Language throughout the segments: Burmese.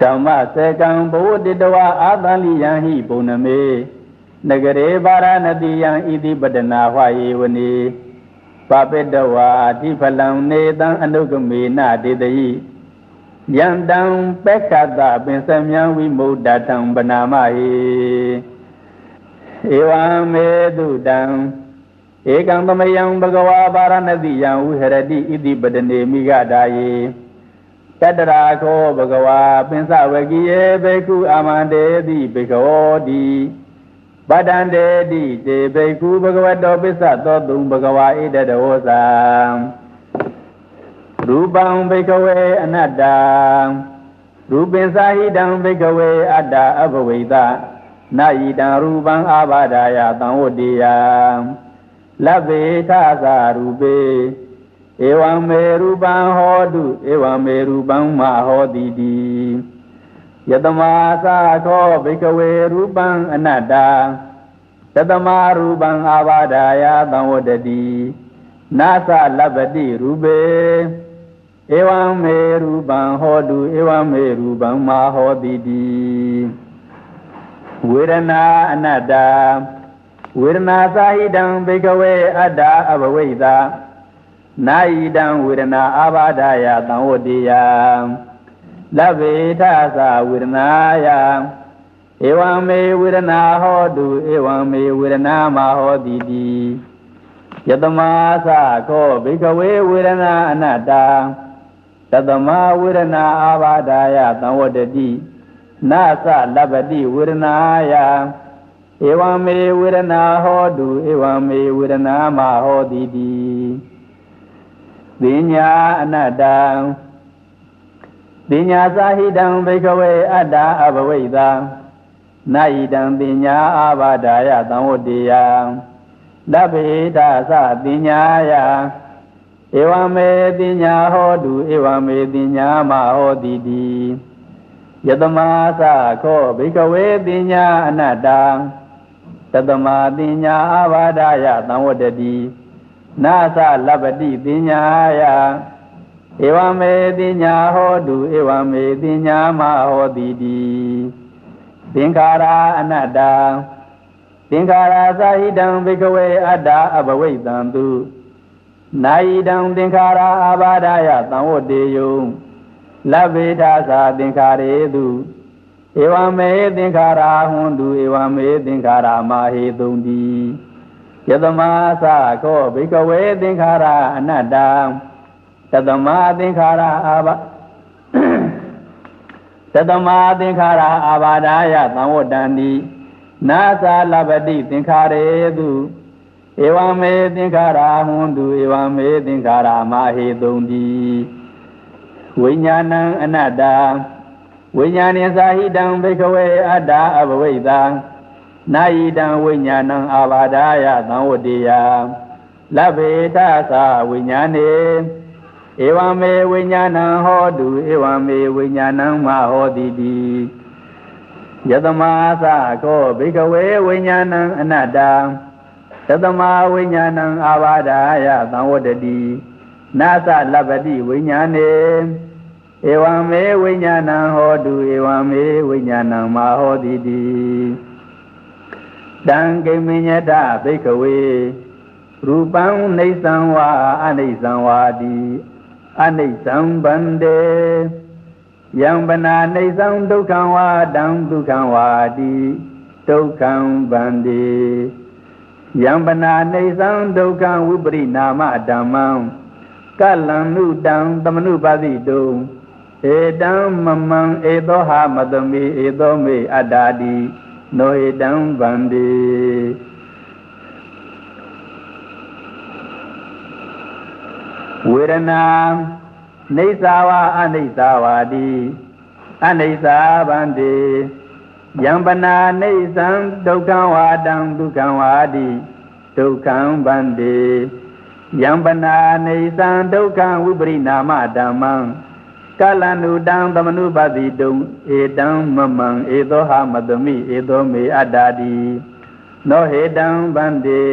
ဓမ္မစေကံဘဝတိတဝအာသလိယံဟိပုံနမေနဂရေပါရဏတိယံဣတိပတနာဟွာယေဝနေပပိတဝါအတိဖလံနေတံအနုကမေနတေတယိယံတံပက္ခတပင်စမြံဝိမုဒ္ဒတံပနာမဟိဧဝံမေတုတံဧကံသမယံဘဂဝါပါရဏတိယံဝိဟရတိဣတိပတနေမိဂဒါယေ တတရာခောဘဂဝါပင်စဝကိယေဘေကုအာမန္တေတိဘေခောတိပတ္တန္တေတိတေဘေကုဘဂဝတောပစ္စသောတုံဘဂဝါဣတတဝောသံရူပံဘေကဝေအနတ္တရူပင်စာဟိတံဘေကဝေအတ္တအဘဝိတနာယိတံရူပံအာဘာဒာယသံဝတ္တိယလဗ္ဗေထသာရူပေ ဧဝံမေရူပံဟောတုဧဝံမေရူပံမဟောတိတိယတမသာခောဘိကဝေရူပံအနတ္တတတမရူပံအာဘာဒာယသံဝတ္တိနာသလဗ္ဗတိရူပေဧဝံမေရူပံဟောတုဧဝံမေရူပံမဟောတိတိဝေဒနာအနတ္တဝေဒနာသာဟိတံဘိကဝေအတ္တအဘဝိတာ နာယိတံဝေဒနာအာဘာဒယသံဝတ္တိယလဗ္ဗေထသဝေဒနာယဧဝံမေဝေဒနာဟောတုဧဝံမေဝေဒနာမဟောတိတိယတမသခောဘိကဝေဝေဒနာအနတ္တတတမဝေဒနာအာဘာဒယသံဝတ္တိနာသလဗ္ဗတိဝေဒနာယဧဝံမေဝေဒနာဟောတုဧဝံမေဝေဒနာမဟောတိတိ ပညာအနတ္တပညာသာဟိတံဘိကဝေအတ္တအဘဝိတံနာယိတံပညာအာဘာဒာယသံဝတ္တိယလဗ္ဗေတသပညာယဧဝံမေပညာဟောတုဧဝံမေပညာမဟောတိတိယတမသခောဘိကဝေပညာအနတ္တတတမပညာအာဘာဒာယသံဝတ္တိ နာသလပတိပညာယဧဝမေပညာဟောတုဧဝမေပညာမဟောတိတိသင်္ခါရအနတ္တသင်္ခါရသာဟိတံဘိကဝေအတ္တအဘဝိတံတုနာယိတံသင်္ခါရအာဘာဒယသံဝတ္တေယုလဗ္ဗေဒသာသင်္ခါရေတုဧဝမေသင်္ခါရဟွန်တုဧဝမေသင်္ခါရမဟေတုံတိ ယတမသခောဘိကဝေသင်္ခါရအနတ္တတတမသင်္ခါရအာဘတတမသင်္ခါရအာဘာဒာယသံဝတ္တန္တိနာသာလပတိသင်္ခါရေတုဧဝမေသင်္ခါရဟွန်တုဧဝမေသင်္ခါရမဟေတုံတိဝိညာဏံအနတ္တဝိညာဉ်သာဟိတံဘိကဝေအတ္တအဘဝိတံ နာယိတံဝိညာဏံအာဘာဒာယသံဝတ္တိယလဗ္ဗေတသဝိညာဏေဧဝံမေဝိညာဏံဟောတုဧဝံမေဝိညာဏံမဟောတိတိယတမသကောဘိကဝေဝိညာဏံအနတ္တသတမဝိညာဏံအာဘာဒာယသံဝတ္တိနာသလဗ္ဗတိဝိညာဏေဧဝံမေဝိညာဏံဟောတုဧဝံမေဝိညာဏံမဟောတိတိ တံကိမညတဘိကဝေရူပံနေသံဝါအနိသံဝါတိအနိသံဗန္တေယံပနာနေသံဒုက္ခံဝါတံဒုက္ခံဝါတိဒုက္ခံဗန္တေယံပနာနေသံဒုက္ခံဝိပရိနာမဓမ္မံကလံနုတံသမနုပါတိတုဧတံမမံဧသောဟာမတမေဧသောမေအတ္တာတိ နောဧတံဗန္တိဝေဒနာနေသာဝအနိသာဝတိအနိသာဗန္တိယံပနာနေသံဒုက္ခံဝါတံဒုက္ခံဝါတိဒုက္ခံဗန္တိယံပနာနေသံဒုက္ခံဝိပရိနာမဓမ္မံ ကလန္နုတံသမနုပတိတုံဧတံမမံဧသောဟာမတမိဧသောမေအတ္တာတိနောဟေတံဗန္တိ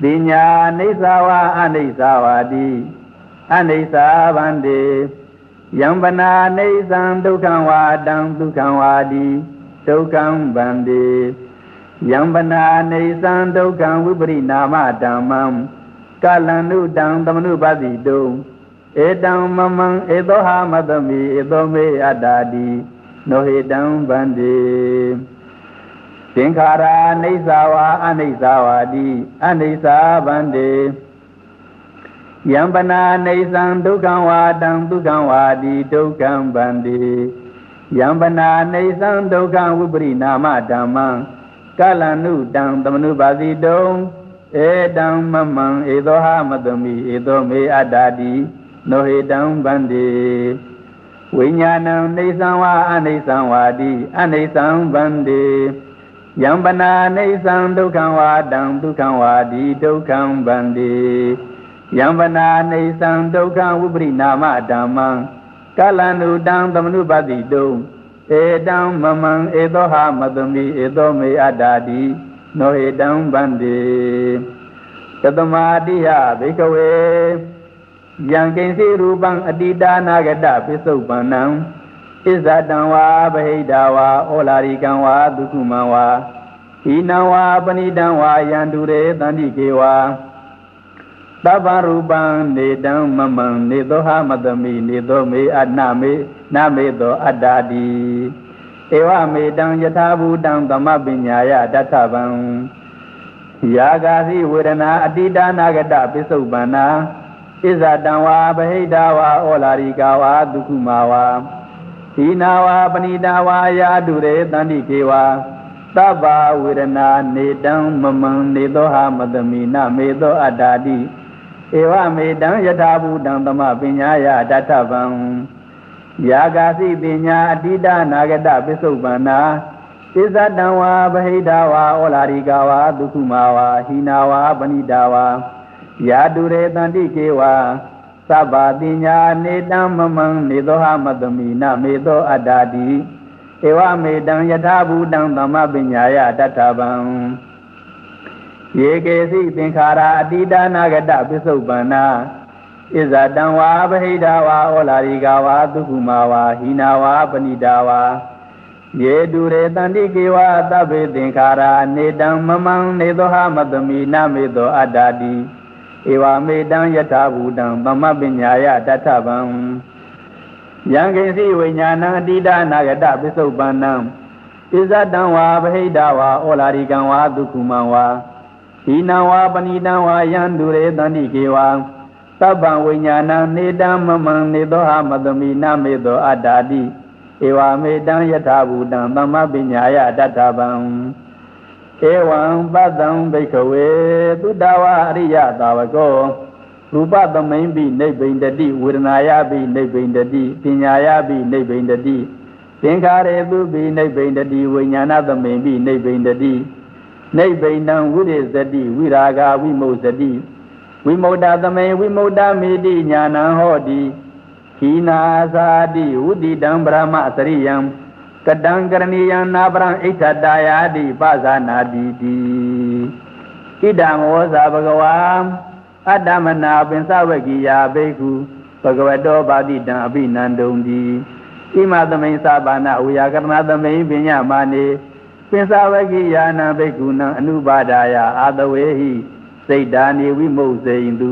ပညာအိသဝအနိစ္စဝါတိအနိစ္စဗန္တိယံပနာနေသံဒုက္ခံဝါတံဒုက္ခံဝါတိဒုက္ခံဗန္တိယံပနာနေသံဒုက္ခံဝိပရိနာမဓမ္မံကလန္နုတံသမနုပတိတု ဧတံမမံဧသောဟာမတမိဧသောမေအတ္တာတိနောဟေတံဗန္တိသင်္ခါရာအိဋ္ဌာဝါအနိစ္စဝါတိအနိစ္စဗန္တိယံပနာနေသံဒုက္ခံဝါတံဒုက္ခံဝါတိဒုက္ခံဗန္တိယံပနာနေသံဒုက္ခံဝိပရိနာမဓမ္မံကလန္နုတံသမနုပါတိတုံဧတံမမံဧသောဟမတမိဧသောမေအတ္တာတိ နောဟေတံဗန္တိဝိညာဏံနေသံဝါအနိစ္စံဝါတိအနိစ္စံဗန္တိယံပနာနေသံဒုက္ခံဝါတံဒုက္ခံဝါတိဒုက္ခံဗန္တိယံပနာနေသံဒုက္ခံဝိပရိနာမဓမ္မံကလန္နုတံသမနုပတိတုံဧတံမမံဧသောဟမတမိဧသောမေအတ္တာတိနောဟေတံဗန္တိသတမတိယဘိကဝေ ယံကိဉ္စီရူပံအတိတာနာဂတပိစုပန္နံဣဇတံဝါဗဟိတဝါဩလာရိကံဝါဒုက္ခမံဝါဟိနံဝါပဏိတံဝါယန္တုရေတန္တိကေဝါသဗ္ဗရူပံနေတံမမံနေသောဟမတမိနေသောမေအနမေနမေသောအတ္တာတိဧဝမေတံယထာဘူတံသမပညာယတထဗံယာဂာစီဝေဒနာအတိတာနာဂတပိစုပန္နာ ဣဇတံဝါဗဟိတဝါဩလာရိကဝါဒုက္ခမဝါသီနာဝါပဏိတာဝါယာတုရေတန္တိကေဝါသဗ္ဗဝေဒနာနေတံမမံနေသောဟာမတမိနမေသောအတ္တာတိဧဝမေတံယထာဘူတံသမပညာယတထဗံယာဂာစီပညာအတိတနာဂတပစ္စုပန္နာဣဇတံဝါဗဟိတဝါဩလာရိကဝါဒုက္ခမဝါဟိနာဝါပဏိတာဝါ ယာတုရေတန္တိကေဝါသဗ္ဗတိညာနေတံမမံနေသောဟမတမိနမေသောအတ္တာတိဧဝမေတံယထာဘူတံသမပညာယတထဗံယေကေစီသင်္ခါရအတိဒါနာဂတပစ္စုပန္နာဣဇတံဝါဗဟိတဝါဩလာရိကဝါဒုက္ခမဝါဟိနာဝါပဏိတာဝါယေတုရေတန္တိကေဝသဗ္ဗေသင်္ခါရနေတံမမံနေသောဟမတမိနမေသောအတ္တာတိ ဧဝမေတံယထာဘူတံသမပညာယတထဗံယံကိစီဝိညာဏအတိဒါနာဂတပစ္စုပန္နံဣဇတံဝါဗဟိတဝါဩလာရိကံဝါဒုက္ခမံဝါဟိနံဝါပဏိတံဝါယံတုရေတန္တိကေဝါသဗ္ဗံဝိညာဏနေတံမမံနေသောဟမတမိနမေသောအတ္တာတိဧဝမေတံယထာဘူတံသမပညာယတထဗံ ဧဝံပတံဘိခဝေသုတဝအရိယသာဝကောရူပသမိန်ပိနိဗ္ဗိန္တတိဝေဒနာယပိနိဗ္ဗိန္တတိပညာယပိနိဗ္ဗိန္တတိသင်္ခါရေသူပိနိဗ္ဗိန္တတိဝိညာဏသမိန်ပိနိဗ္ဗိန္တတိနိဗ္ဗိန္တံဝိရိသတိဝိရာဂဝိမုစတိဝိမု ക്ത သမိန်ဝိမု ക്ത မိတိညာဏဟောတိခိနာသာတိဝုတိတံဗြဟ္မစရိယံ ကတံကရဏီယံနာပရံဣဋ္ဌတာယာတိပဇာနာတိတိဣဒံဝောဇာဘဂဝါအတ္တမနာပင်စဝကိယာဘိက္ခုဘဂဝတောပါတိတံအဘိနန္တုံတိဣမသမိန်သဘာနာဝေယကရဏသမိန်ပညာမာနေပင်စဝကိယာနံဘိက္ခုနံအနုပါဒာယအာတဝေဟိစိတ်ဓာနေဝိမုတ်စိန်သူ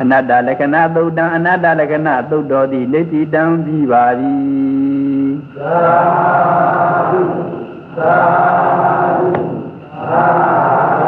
အနတ္တလက္ခဏာသုတ်တံအနတ္တလက္ခဏာသုတ်တော်သည်လက်တိတံပြီးပါ সাধু সাধু সাধু